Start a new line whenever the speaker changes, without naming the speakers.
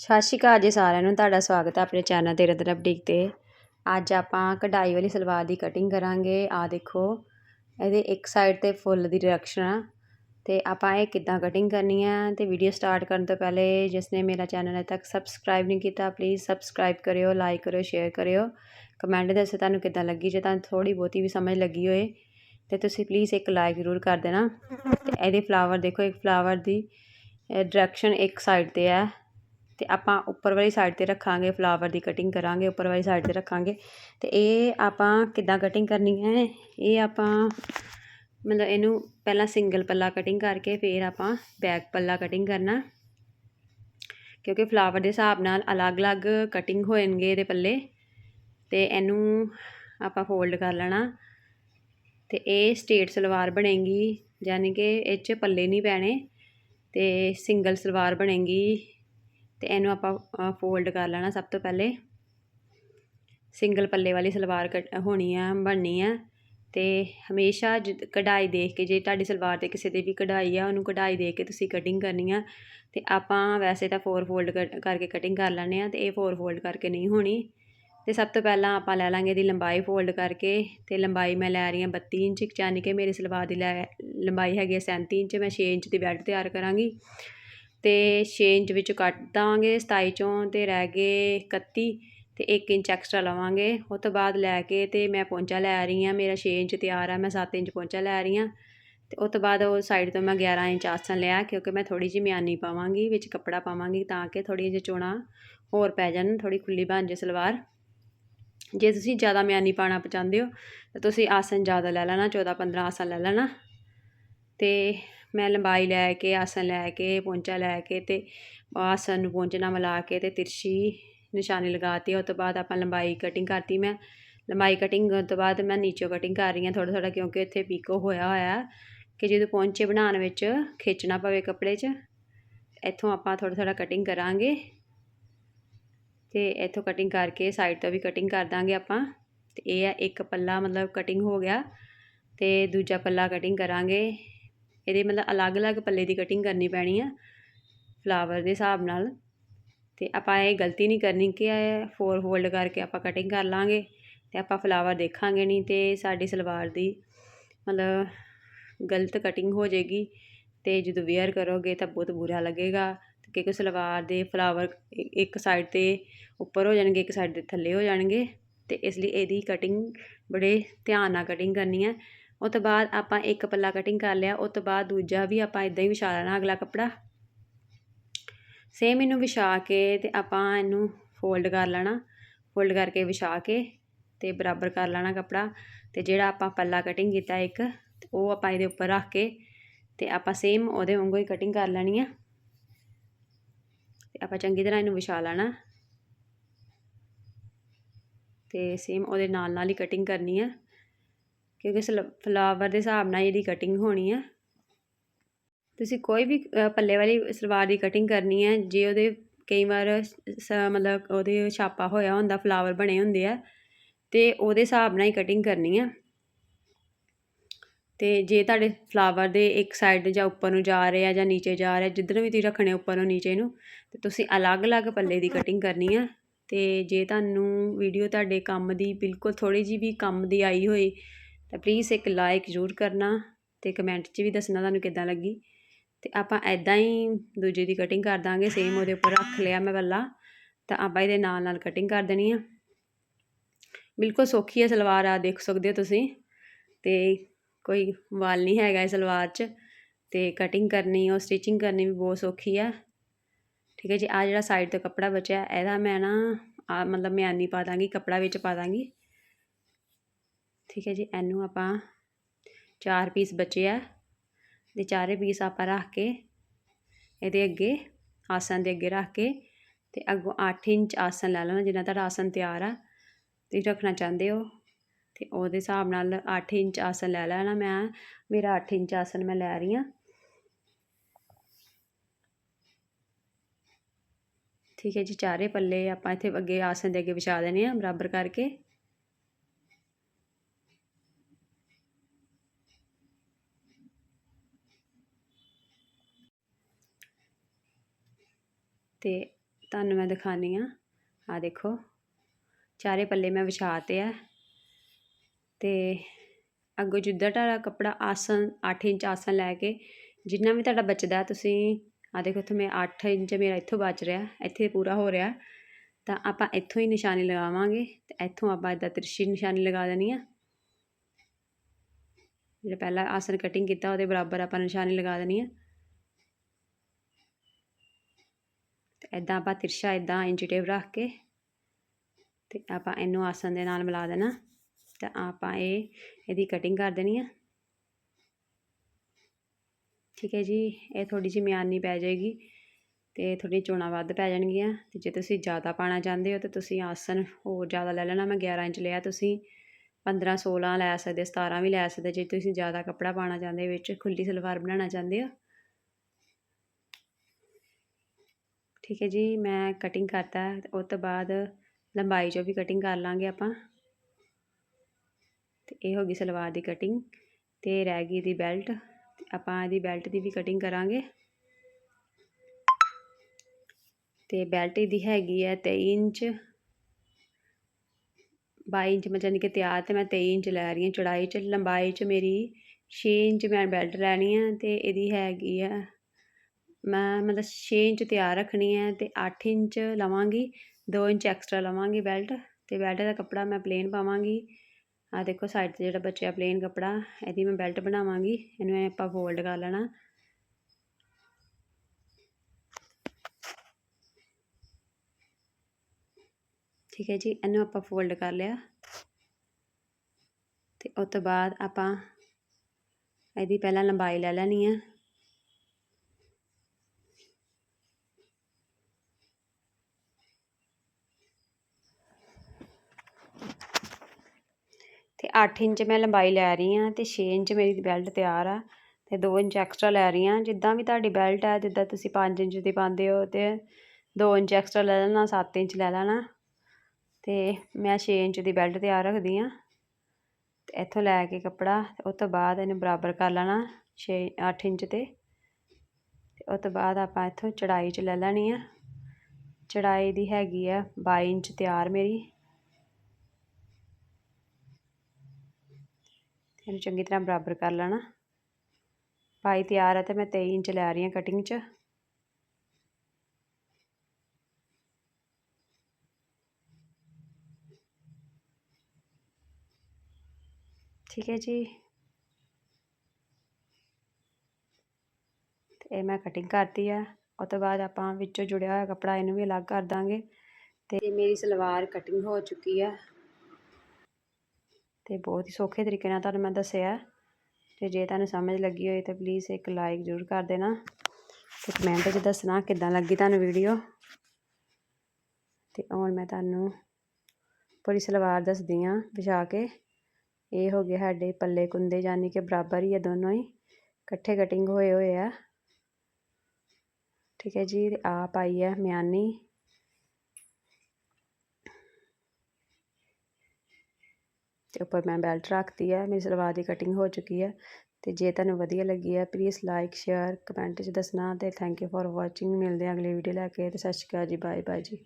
ਸਤਿ ਸ਼੍ਰੀ ਅਕਾਲ ਜੀ ਸਾਰਿਆਂ ਨੂੰ, ਤੁਹਾਡਾ ਸਵਾਗਤ ਹੈ ਆਪਣੇ ਚੈਨਲ ਤੇ ਰਤਨ ਬੁਟੀਕ ਤੇ। ਅੱਜ ਆਪਾਂ ਕਢਾਈ ਵਾਲੀ ਸਲਵਾਰ ਦੀ ਕਟਿੰਗ ਕਰਾਂਗੇ। ਆ ਦੇਖੋ, ਇਹਦੇ ਇੱਕ ਸਾਈਡ ਤੇ ਫੁੱਲ ਦੀ ਡਾਇਰੈਕਸ਼ਨ ਆ। ਤੇ ਆਪਾਂ ਇਹ ਕਿੱਦਾਂ ਕਟਿੰਗ ਕਰਨੀ ਹੈ ਤੇ ਵੀਡੀਓ ਸਟਾਰਟ ਕਰਨ ਤੋਂ ਪਹਿਲੇ ਜਿਸ ਨੇ ਮੇਰਾ ਚੈਨਲ ਅਜੇ ਤੱਕ ਸਬਸਕ੍ਰਾਈਬ ਨਹੀਂ ਕੀਤਾ ਪਲੀਜ਼ ਸਬਸਕ੍ਰਾਈਬ ਕਰਿਓ ਲਾਈਕ ਕਰਿਓ ਸ਼ੇਅਰ ਕਰਿਓ। ਕਮੈਂਟ ਦੱਸੋ ਤੁਹਾਨੂੰ ਕਿੱਦਾਂ ਲੱਗੀ, ਜੇ ਤੁਹਾਨੂੰ ਥੋੜੀ ਬਹੁਤੀ ਵੀ ਸਮਝ ਲੱਗੀ ਹੋਏ, ਤੇ ਤੁਸੀਂ ਪਲੀਜ਼ ਇੱਕ ਲਾਈਕ ਜ਼ਰੂਰ ਕਰ ਦੇਣਾ। ਤੇ ਇਹਦੇ ਫਲਾਵਰ ਦੇਖੋ, ਇੱਕ ਫਲਾਵਰ ਦੀ ਡਾਇਰੈਕਸ਼ਨ ਇੱਕ ਸਾਈਡ ਤੇ ਹੈ ਤੇ ਆਪਾਂ ਉੱਪਰ ਵਾਲੀ ਸਾਈਡ ਤੇ ਰੱਖਾਂਗੇ ਫਲਾਵਰ ਦੀ ਕਟਿੰਗ ਕਰਾਂਗੇ, ਉੱਪਰ ਵਾਲੀ ਸਾਈਡ ਤੇ ਰੱਖਾਂਗੇ। ਤੇ ਇਹ ਆਪਾਂ ਕਿੱਦਾਂ ਕਟਿੰਗ ਕਰਨੀ ਹੈ? ਇਹ ਆਪਾਂ ਮਤਲਬ ਇਹਨੂੰ ਪਹਿਲਾਂ ਸਿੰਗਲ ਪੱਲਾ ਕਟਿੰਗ ਕਰਕੇ ਫਿਰ ਆਪਾਂ ਬੈਕ ਪੱਲਾ ਕਟਿੰਗ ਕਰਨਾ। ਕਿਉਂਕਿ ਫਲਾਵਰ ਦੇ ਹਿਸਾਬ ਨਾਲ ਅਲੱਗ-ਅਲੱਗ ਕਟਿੰਗ ਹੋਣਗੇ ਇਹਦੇ ਪੱਲੇ। ਤੇ ਇਹਨੂੰ ਆਪਾਂ ਫੋਲਡ ਕਰ ਲੈਣਾ। ਤੇ ਇਹ ਸਟੇਟ ਸਲਵਾਰ ਬਣੇਗੀ, ਯਾਨੀ ਕਿ ਇਹ 'ਚ ਪੱਲੇ ਨਹੀਂ ਪੈਣੇ। ਤੇ ਸਿੰਗਲ ਸਲਵਾਰ ਬਣੇਗੀ। ਤੇ ਇਹਨੂੰ ਆਪਾਂ ਫੋਲਡ ਕਰ ਲੈਣਾ ਸਭ ਤੋਂ ਪਹਿਲੇ। ਸਿੰਗਲ ਪੱਲੇ ਵਾਲੀ ਸਲਵਾਰ ਹੋਣੀ ਆ, ਬਣਨੀ ਆ। ਤੇ ਹਮੇਸ਼ਾ ਕਢਾਈ ਦੇਖ ਕੇ, ਜੇ ਤੁਹਾਡੀ ਸਲਵਾਰ ਤੇ ਕਿਸੇ ਦੇ ਵੀ ਕਢਾਈ ਆ, ਉਹਨੂੰ ਕਢਾਈ ਦੇਖ ਕੇ ਤੁਸੀਂ ਕਟਿੰਗ ਕਰਨੀ ਆ। ਤੇ ਆਪਾਂ ਵੈਸੇ ਤਾਂ ਫੋਰ ਫੋਲਡ ਕਰਕੇ ਕਟਿੰਗ ਕਰ ਲੈਣੇ ਆ, ਤੇ ਇਹ ਫੋਰ ਫੋਲਡ ਕਰਕੇ ਨਹੀਂ ਹੋਣੀ। ਤੇ ਸਭ ਤੋਂ ਪਹਿਲਾਂ ਆਪਾਂ ਲੈ ਲਾਂਗੇ ਇਹਦੀ ਲੰਬਾਈ ਫੋਲਡ ਕਰਕੇ, ਤੇ ਲੰਬਾਈ ਮੈਂ ਲੈ ਰਹੀ ਹਾਂ 32 ਇੰਚ, ਯਾਨੀ ਕਿ ਮੇਰੀ ਸਲਵਾਰ ਦੀ ਲੰਬਾਈ ਹੈਗੀ ਹੈ 37 ਇੰਚ, ਮੈਂ 6 ਇੰਚ ਦੀ ਬੈਲਟ ਤਿਆਰ ਕਰਾਂਗੀ। ਅਤੇ ਛੇ ਇੰਚ ਵਿੱਚ ਕੱਟ ਦੇਵਾਂਗੇ ਸਤਾਈ ਚੋਂ ਅਤੇ ਰਹਿ ਗਏ ਇਕੱਤੀ ਅਤੇ ਇੱਕ ਇੰਚ ਐਕਸਟਰਾ ਲਵਾਂਗੇ। ਉਹ ਤੋਂ ਬਾਅਦ ਲੈ ਕੇ ਅਤੇ ਮੈਂ ਪੌਂਚਾ ਲੈ ਰਹੀ ਹਾਂ। ਮੇਰਾ ਛੇ ਇੰਚ ਤਿਆਰ ਆ, ਮੈਂ ਸੱਤ ਇੰਚ ਪੌਂਚਾ ਲੈ ਰਹੀ ਹਾਂ। ਅਤੇ ਉਹ ਤੋਂ ਬਾਅਦ ਉਹ ਸਾਈਡ ਤੋਂ ਮੈਂ 11 ਇੰਚ ਆਸਣ ਲਿਆ, ਕਿਉਂਕਿ ਮੈਂ ਥੋੜ੍ਹੀ ਜਿਹੀ ਮਿਆਨੀ ਪਾਵਾਂਗੀ, ਵਿੱਚ ਕੱਪੜਾ ਪਾਵਾਂਗੀ ਤਾਂ ਕਿ ਥੋੜ੍ਹੀ ਜਿਹੀ ਚੋਣਾ ਹੋਰ ਪੈ ਜਾਣ, ਥੋੜ੍ਹੀ ਖੁੱਲੀ ਬਣ ਜੇ ਸਲਵਾਰ। ਜੇ ਤੁਸੀਂ ਜ਼ਿਆਦਾ ਮਿਆਨੀ ਪਾਣਾ ਪਚਾਉਂਦੇ ਹੋ, ਤਾਂ ਤੁਸੀਂ ਆਸਨ ਜ਼ਿਆਦਾ ਲੈ ਲੈਣਾ 14 15 ਆਸਨ ਲੈ ਲੈਣਾ। ਅਤੇ ਮੈਂ ਲੰਬਾਈ ਲੈ ਕੇ, ਆਸਣ ਲੈ ਕੇ, ਪੌਂਚਾ ਲੈ ਕੇ ਅਤੇ ਆਸਣ ਨੂੰ ਪੌਂਚੇ ਨਾਲ ਮਿਲਾ ਕੇ ਅਤੇ ਤਿਰਛੀ ਨਿਸ਼ਾਨੀ ਲਗਾਤੀ ਉਹ ਤੋਂ ਬਾਅਦ ਆਪਾਂ ਲੰਬਾਈ ਕਟਿੰਗ ਕਰਤੀ ਮੈਂ। ਲੰਬਾਈ ਕਟਿੰਗ ਤੋਂ ਬਾਅਦ ਮੈਂ ਨੀਚੋ ਕਟਿੰਗ ਕਰ ਰਹੀ ਹਾਂ ਥੋੜ੍ਹਾ ਥੋੜ੍ਹਾ ਕਿਉਂਕਿ ਇੱਥੇ ਪੀਕੋ ਹੋਇਆ ਹੋਇਆ ਕਿ ਜਦੋਂ ਪੌਂਚੇ ਬਣਾਉਣ ਵਿੱਚ ਖਿੱਚਣਾ ਪਵੇ ਕੱਪੜੇ 'ਚ, ਇੱਥੋਂ ਆਪਾਂ ਥੋੜ੍ਹਾ ਥੋੜ੍ਹਾ ਕਟਿੰਗ ਕਰਾਂਗੇ। ਤੇ ਇੱਥੋਂ ਕਟਿੰਗ ਕਰਕੇ ਸਾਈਡ ਤੋਂ ਵੀ ਕਟਿੰਗ ਕਰ ਦਾਂਗੇ ਆਪਾਂ। ਤੇ ਇਹ ਆ ਇੱਕ ਪੱਲਾ ਮਤਲਬ ਕਟਿੰਗ ਹੋ ਗਿਆ ਤੇ ਦੂਜਾ ਪੱਲਾ ਕਟਿੰਗ ਕਰਾਂਗੇ। ਇਹਦੇ ਮਤਲਬ ਅਲੱਗ-ਅਲੱਗ ਪੱਲੇ ਦੀ ਕਟਿੰਗ ਕਰਨੀ ਪੈਣੀ ਆ ਫਲਾਵਰ ਦੇ ਹਿਸਾਬ ਨਾਲ। ਤੇ ਆਪਾਂ ਇਹ ਗਲਤੀ ਨਹੀਂ ਕਰਨੀ ਕਿ ਫੋਰ ਫੋਲਡ ਕਰਕੇ ਆਪਾਂ ਕਟਿੰਗ ਕਰ ਲਾਂਗੇ ਤੇ ਆਪਾਂ ਫਲਾਵਰ ਦੇਖਾਂਗੇ ਨਹੀਂ ਤੇ ਸਾਡੀ ਸਲਵਾਰ ਦੀ ਮਤਲਬ ਗਲਤ ਕਟਿੰਗ ਹੋ ਜਾਏਗੀ ਤੇ ਜਦੋਂ ਵੇਅਰ ਕਰੋਗੇ ਤਾਂ ਬਹੁਤ ਬੁਰਾ ਲੱਗੇਗਾ। ਕਿਉਂਕਿ ਸਲਵਾਰ ਦੇ ਫਲਾਵਰ ਇੱਕ ਸਾਈਡ ਤੇ ਉੱਪਰ ਹੋ ਜਾਣਗੇ, ਇੱਕ ਸਾਈਡ ਦੇ ਥੱਲੇ ਹੋ ਜਾਣਗੇ ਤੇ ਇਸ ਲਈ ਇਹਦੀ ਕਟਿੰਗ ਬੜੇ ਧਿਆਨ ਨਾਲ ਕਟਿੰਗ ਕਰਨੀ ਹੈ ਉਹ ਤੋਂ ਬਾਅਦ ਆਪਾਂ ਇੱਕ ਪੱਲਾ ਕਟਿੰਗ ਕਰ ਲਿਆ, ਉਹ ਤੋਂ ਬਾਅਦ ਦੂਜਾ ਵੀ ਆਪਾਂ ਇਦਾਂ ਹੀ ਵਿਛਾ ਲੈਣਾ ਅਗਲਾ ਕੱਪੜਾ। ਸੇਮ ਇਹਨੂੰ ਵਿਛਾ ਕੇ ਤੇ ਆਪਾਂ ਇਹਨੂੰ ਫੋਲਡ ਕਰ ਲੈਣਾ। ਫੋਲਡ ਕਰਕੇ ਵਿਛਾ ਕੇ ਤੇ ਬਰਾਬਰ ਕਰ ਲੈਣਾ ਕੱਪੜਾ। ਤੇ ਜਿਹੜਾ ਆਪਾਂ ਪੱਲਾ ਕਟਿੰਗ ਕੀਤਾ ਇੱਕ ਉਹ ਆਪਾਂ ਇਹਦੇ ਉੱਪਰ ਰੱਖ ਕੇ ਤੇ ਆਪਾਂ ਸੇਮ ਉਹਦੇ ਵਾਂਗੂ ਹੀ ਕਟਿੰਗ ਕਰ ਲੈਣੀ ਆ। ਤੇ ਆਪਾਂ ਚੰਗੀ ਤਰ੍ਹਾਂ ਇਹਨੂੰ ਵਿਛਾ ਲੈਣਾ। ਤੇ ਸੇਮ ਉਹਦੇ ਨਾਲ ਨਾਲ ਹੀ ਕਟਿੰਗ ਕਰਨੀ ਆ। ਕਿਉਂਕਿ ਫਲਾਵਰ ਦੇ ਹਿਸਾਬ ਨਾਲ ਇਹਦੀ ਕਟਿੰਗ ਹੋਣੀ ਆ। ਤੁਸੀਂ ਕੋਈ ਵੀ ਪੱਲੇ ਵਾਲੀ ਸਲਵਾਰ ਦੀ ਕਟਿੰਗ ਕਰਨੀ ਹੈ ਜੇ ਉਹਦੇ ਕਈ ਵਾਰ ਮਤਲਬ ਉਹਦੇ ਛਾਪਾ ਹੋਇਆ ਹੁੰਦਾ ਫਲਾਵਰ ਬਣੇ ਹੁੰਦੇ ਆ, ਤੇ ਉਹਦੇ ਹਿਸਾਬ ਨਾਲ ਹੀ ਕਟਿੰਗ ਕਰਨੀ ਆ। ਤੇ ਜੇ ਤੁਹਾਡੇ ਫਲਾਵਰ ਦੇ ਇੱਕ ਸਾਈਡ ਜਾਂ ਉੱਪਰ ਨੂੰ ਜਾ ਰਹੇ ਆ ਜਾਂ ਨੀਚੇ ਜਾ ਰਿਹਾ ਜਿੱਧਰ ਵੀ ਤੁਸੀਂ ਰੱਖਣੇ ਉੱਪਰ ਨੂੰ ਨੀਚੇ ਨੂੰ, ਤੇ ਤੁਸੀਂ ਅਲੱਗ-ਅਲੱਗ ਪੱਲੇ ਦੀ ਕਟਿੰਗ ਕਰਨੀ ਆ। ਤੇ ਜੇ ਤੁਹਾਨੂੰ ਵੀਡੀਓ ਤੁਹਾਡੇ ਕੰਮ ਦੀ ਬਿਲਕੁਲ ਥੋੜੀ ਜੀ ਵੀ ਕੰਮ ਦੀ ਆਈ ਹੋਈ ਤਾਂ ਪਲੀਜ਼ ਇੱਕ ਲਾਈਕ ਜ਼ਰੂਰ ਕਰਨਾ ਤੇ ਕਮੈਂਟ 'ਚ ਵੀ ਦੱਸਣਾ ਤੁਹਾਨੂੰ ਕਿੱਦਾਂ ਲੱਗੀ। ਤੇ ਆਪਾਂ ਐਦਾਂ ਹੀ ਦੂਜੇ ਦੀ ਕਟਿੰਗ ਕਰ ਦਾਂਗੇ ਸੇਮ ਉਹਦੇ ਉੱਪਰ ਰੱਖ ਲਿਆ ਮੈਂ ਵੱਲਾ, ਤਾਂ ਆਪਾਂ ਇਹਦੇ ਨਾਲ ਨਾਲ ਕਟਿੰਗ ਕਰ ਦੇਣੀ ਆ। ਬਿਲਕੁਲ ਸੌਖੀ ਹੈ ਸਲਵਾਰ ਆ, ਦੇਖ ਸਕਦੇ ਹੋ ਤੁਸੀਂ। ਤੇ ਕੋਈ ਵਾਲ ਨਹੀਂ ਹੈਗਾ ਇਸ ਸਲਵਾਰ 'ਚ, ਤੇ ਕਟਿੰਗ ਕਰਨੀ, ਉਹ ਸਟਿਚਿੰਗ ਕਰਨੀ ਵੀ ਬਹੁਤ ਸੌਖੀ ਆ। ਠੀਕ ਹੈ ਜੀ ਆ ਜਿਹੜਾ ਸਾਈਡ ਤੋਂ ਕੱਪੜਾ ਬਚਿਆ, ਇਹਦਾ ਮੈਂ ਨਾ ਆ ਮਤਲਬ ਮਿਆਨੀ ਪਾ ਦਾਂਗੀ, ਕੱਪੜਾ ਵਿੱਚ ਪਾ ਦਾਂਗੀ। ਠੀਕ ਹੈ ਜੀ, ਇਹਨੂੰ ਆਪਾਂ ਚਾਰ ਪੀਸ ਬਚੇ ਆ ਤੇ ਚਾਰੇ ਪੀਸ ਆਪਾਂ ਰੱਖ ਕੇ ਇਹਦੇ ਅੱਗੇ ਆਸਨ ਦੇ ਅੱਗੇ ਰੱਖ ਕੇ ਤੇ ਅੱਗੋਂ 8 ਇੰਚ ਆਸਨ ਲੈ ਲੈਣਾ ਜਿੰਨਾ ਤੁਹਾਡਾ ਆਸਨ ਤਿਆਰ ਆ, ਤੁਸੀਂ ਰੱਖਣਾ ਚਾਹੁੰਦੇ ਹੋ ਤੇ ਉਹਦੇ ਹਿਸਾਬ ਨਾਲ 8 ਇੰਚ ਆਸਨ ਲੈ ਲੈਣਾ ਮੈਂ, ਮੇਰਾ 8 ਇੰਚ ਆਸਨ ਮੈਂ ਲੈ ਰਹੀ ਹਾਂ। ਠੀਕ ਹੈ ਜੀ, ਚਾਰੇ ਪੱਲੇ ਆਪਾਂ ਇੱਥੇ ਅੱਗੇ ਆਸਨ ਦੇ ਅੱਗੇ ਵਿਛਾ ਦੇਣੇ ਆ, ਬਰਾਬਰ ਕਰਕੇ। ਅਤੇ ਤੁਹਾਨੂੰ ਮੈਂ ਦਿਖਾਉਂਦੀ ਹਾਂ। ਆਹ ਦੇਖੋ, ਚਾਰੇ ਪੱਲੇ ਮੈਂ ਵਿਛਾਤੇ ਆ। ਅਤੇ ਅੱਗੋਂ ਜਿੱਦਾਂ ਤੁਹਾਡਾ ਕੱਪੜਾ ਆਸਨ 8 ਇੰਚ ਆਸਨ ਲੈ ਕੇ, ਜਿੰਨਾ ਵੀ ਤੁਹਾਡਾ ਬਚਦਾ ਤੁਸੀਂ ਆ ਦੇਖੋ ਇੱਥੇ ਮੈਂ 8 ਇੰਚ ਮੇਰਾ ਇੱਥੋਂ ਬਚ ਰਿਹਾ, ਇੱਥੇ ਪੂਰਾ ਹੋ ਰਿਹਾ। ਤਾਂ ਆਪਾਂ ਇੱਥੋਂ ਹੀ ਨਿਸ਼ਾਨੀ ਲਗਾਵਾਂਗੇ ਤੇ ਇੱਥੋਂ ਆਪਾਂ ਇਦਾਂ ਤਿਰਛੀ ਨਿਸ਼ਾਨੀ ਲਗਾ ਦੇਣੀ ਆ। ਜਿਹੜਾ ਪਹਿਲਾ ਆਸਨ ਕਟਿੰਗ ਕੀਤਾ, ਉਹਦੇ ਬਰਾਬਰ ਆਪਾਂ ਨਿਸ਼ਾਨੀ ਲਗਾ ਦੇਣੀ ਆ। ਇਦਾਂ ਆਪਾਂ ਤਿਰਛਾ ਇਦਾਂ ਇੰਚਟੇਵ ਰੱਖ ਕੇ ਤੇ ਆਪਾਂ ਇਹਨੂੰ ਆਸਨ ਦੇ ਨਾਲ ਮਿਲਾ ਦੇਣਾ। ਤਾਂ ਆਪਾਂ ਇਹ, ਇਹਦੀ ਕਟਿੰਗ ਕਰ ਦੇਣੀ ਆ। ਠੀਕ ਹੈ ਜੀ, ਇਹ ਥੋੜੀ ਜਿਹੀ ਮਿਆਨੀ ਪੈ ਜਾਏਗੀ ਤੇ ਥੋੜੀ ਚੋਣਾ ਵੱਧ ਪੈ ਜਾਣਗੀਆਂ। ਤੇ ਜੇ ਤੁਸੀਂ ਜ਼ਿਆਦਾ ਪਾਣਾ ਚਾਹੁੰਦੇ ਹੋ ਤਾਂ ਤੁਸੀਂ ਆਸਨ ਹੋਰ ਜ਼ਿਆਦਾ ਲੈ ਲੈਣਾ। ਮੈਂ 11 ਇੰਚ ਲਿਆ, ਤੁਸੀਂ 15 16 ਲੈ ਸਕਦੇ 17 ਵੀ ਲੈ ਸਕਦੇ। ਜੇ ਤੁਸੀਂ ਜ਼ਿਆਦਾ ਕੱਪੜਾ ਪਾਣਾ ਚਾਹੁੰਦੇ, ਵਿੱਚ ਖੁੱਲੀ ਸਲਵਾਰ ਬਣਾਉਣਾ ਚਾਹੁੰਦੇ ਹੋ ਠੀਕ ਹੈ ਜੀ, ਮੈਂ ਕਟਿੰਗ ਕਰਤਾ ਉਸ ਤੋਂ ਬਾਅਦ ਲੰਬਾਈ 'ਚੋਂ ਵੀ ਕਟਿੰਗ ਕਰ ਲਾਂਗੇ ਆਪਾਂ। ਤੇ ਇਹ ਹੋ ਗਈ ਸਲਵਾਰ ਦੀ ਕਟਿੰਗ ਤੇ ਰਹਿ ਗਈ ਦੀ ਬੈਲਟ ਤੇ ਆਪਾਂ ਇਹਦੀ ਬੈਲਟ ਦੀ ਵੀ ਕਟਿੰਗ ਕਰਾਂਗੇ। ਤੇ ਬੈਲਟ ਦੀ ਹੈਗੀ ਹੈ 23 ਇੰਚ 22 ਇੰਚ ਮੈਂ ਜਾਨੀ ਕਿ ਤਿਆਰ ਤੇ ਮੈਂ 23 ਇੰਚ ਲੈ ਰਹੀ ਹਾਂ ਚੌੜਾਈ 'ਚ, ਲੰਬਾਈ 'ਚ ਮੇਰੀ 6 ਇੰਚ ਮੈਂ ਬੈਲਟ ਲੈਣੀ ਹੈ ਤੇ ਇਹਦੀ ਹੈਗੀ ਆ ਮੈਂ ਮਤਲਬ ਛੇ ਇੰਚ ਤਿਆਰ ਰੱਖਣੀ ਹੈ ਅਤੇ ਅੱਠ ਇੰਚ ਲਵਾਂਗੀ, ਦੋ ਇੰਚ ਐਕਸਟਰਾ ਲਵਾਂਗੀ ਬੈਲਟ ਅਤੇ ਬੈਲਟ ਦਾ ਕੱਪੜਾ ਮੈਂ ਪਲੇਨ ਪਾਵਾਂਗੀ। ਆ ਦੇਖੋ ਸਾਈਡ ਤੇ ਜਿਹੜਾ ਬਚਿਆ ਪਲੇਨ ਕੱਪੜਾ, ਇਹਦੀ ਮੈਂ ਬੈਲਟ ਬਣਾਵਾਂਗੀ, ਇਹਨੂੰ ਆਪਾਂ ਫੋਲਡ ਕਰ ਲੈਣਾ। ਠੀਕ ਹੈ ਜੀ, ਇਹਨੂੰ ਆਪਾਂ ਫੋਲਡ ਕਰ ਲਿਆ। ਤੇ ਉਸ ਤੋਂ ਬਾਅਦ ਆਪਾਂ ਇਹਦੀ ਪਹਿਲਾਂ ਲੰਬਾਈ ਲੈ ਲੈਣੀ ਆ ਤੇ 8 ਇੰਚ ਮੈਂ ਲੰਬਾਈ ਲੈ ਰਹੀ ਹਾਂ ਤੇ 6 ਇੰਚ ਮੇਰੀ ਬੈਲਟ ਤਿਆਰ ਆ ਤੇ 2 ਇੰਚ ਐਕਸਟਰਾ ਲੈ ਰਹੀ ਹਾਂ। ਜਿੱਦਾਂ ਵੀ ਤੁਹਾਡੀ ਬੈਲਟ ਹੈ ਜਿੱਦਾਂ ਤੁਸੀਂ 5 ਇੰਚ ਦੀ ਪਾਉਂਦੇ ਹੋ ਤੇ 2 ਇੰਚ ਐਕਸਟਰਾ ਲੈ ਲੈਣਾ 7 ਇੰਚ ਲੈ ਲੈਣਾ ਤੇ ਮੈਂ 6 ਇੰਚ ਦੀ ਬੈਲਟ ਤਿਆਰ ਰੱਖਦੀ ਹਾਂ। ਤੇ ਇੱਥੋਂ ਲੈ ਕੇ ਕੱਪੜਾ ਤੇ ਉਸ ਤੋਂ ਬਾਅਦ ਇਹਨੂੰ ਬਰਾਬਰ ਕਰ ਲੈਣਾ 6 8 ਇੰਚ ਤੇ। ਤੇ ਉਸ ਤੋਂ ਬਾਅਦ ਆਪਾਂ ਇੱਥੋਂ ਚੜਾਈ 'ਚ ਲੈ ਲੈਣੀ ਆ। ਚੜਾਈ ਦੀ ਹੈਗੀ ਆ 22 ਇੰਚ ਤਿਆਰ ਮੇਰੀ। ਇਹਨੂੰ ਚੰਗੀ ਤਰ੍ਹਾਂ ਬਰਾਬਰ ਕਰ ਲੈਣਾ। ਪਾਈ ਤਿਆਰ ਹੈ ਤੇ ਮੈਂ 23 ਇੰਚ ਲੈ ਰਹੀ ਹਾਂ ਕਟਿੰਗ 'ਚ। ਠੀਕ ਹੈ ਜੀ। ਤੇ ਇਹ ਮੈਂ ਕਟਿੰਗ ਕਰਤੀ ਆ। ਉਸ ਤੋਂ ਬਾਅਦ ਆਪਾਂ ਵਿੱਚੋਂ ਜੁੜਿਆ ਹੋਇਆ ਕੱਪੜਾ ਇਹਨੂੰ ਵੀ ਅਲੱਗ ਕਰ ਦਾਂਗੇ। ਤੇ ਮੇਰੀ ਸਲਵਾਰ ਕਟਿੰਗ ਹੋ ਚੁੱਕੀ ਆ। ਤੇ ਬਹੁਤ ਹੀ ਸੌਖੇ ਤਰੀਕੇ ਨਾਲ ਤੁਹਾਨੂੰ ਮੈਂ ਦੱਸਿਆ ਤੇ ਜੇ ਤੁਹਾਨੂੰ ਸਮਝ ਲੱਗੀ ਹੋਈ ਤਾਂ ਪਲੀਜ਼ ਇੱਕ ਲਾਈਕ ਜ਼ਰੂਰ ਕਰ ਦੇਣਾ। ਤੇ ਕਮੈਂਟ 'ਚ ਦੱਸਣਾ ਕਿੱਦਾਂ ਲੱਗੀ ਤੁਹਾਨੂੰ ਵੀਡੀਓ ਤੇ ਹੁਣ ਮੈਂ ਤੁਹਾਨੂੰ ਪੂਰੀ ਸਲਵਾਰ ਦੱਸਦੀ ਆ ਵਿਛਾ ਕੇ। ਇਹ ਹੋ ਗਿਆ ਸਾਡੇ ਪੱਲੇ ਕੁੰਦੇ ਯਾਨੀ ਕਿ ਬਰਾਬਰ ਹੀ ਆ ਦੋਨੋਂ ਹੀ। ਇਕੱਠੇ ਕਟਿੰਗ ਹੋਏ ਹੋਏ ਆ। ਠੀਕ ਹੈ ਜੀ ਆ ਪਾਈ ਹੈ ਮਿਆਨੀ। ਤੇ ਉੱਪਰ ਮੈਂ ਬੈਲਟ ਰੱਖਤੀ ਹੈ ਮੇਰੀ ਸਲਵਾਰ ਦੀ ਕਟਿੰਗ ਹੋ ਚੁੱਕੀ ਹੈ ਤੇ ਜੇ ਤੁਹਾਨੂੰ ਵਧੀਆ ਲੱਗੀ ਹੈ ਪਲੀਜ਼ ਲਾਈਕ ਸ਼ੇਅਰ ਕਮੈਂਟ 'ਚ ਦੱਸਣਾ ਤੇ ਥੈਂਕ ਯੂ ਫॉर ਵਾਚਿੰਗ ਮਿਲਦੇ ਹਾਂ ਅਗਲੀ ਵੀਡੀਓ ਲੈ ਕੇ ਤੇ ਸਤਿ ਸ਼੍ਰੀ ਅਕਾਲ ਜੀ ਬਾਏ ਬਾਏ ਜੀ।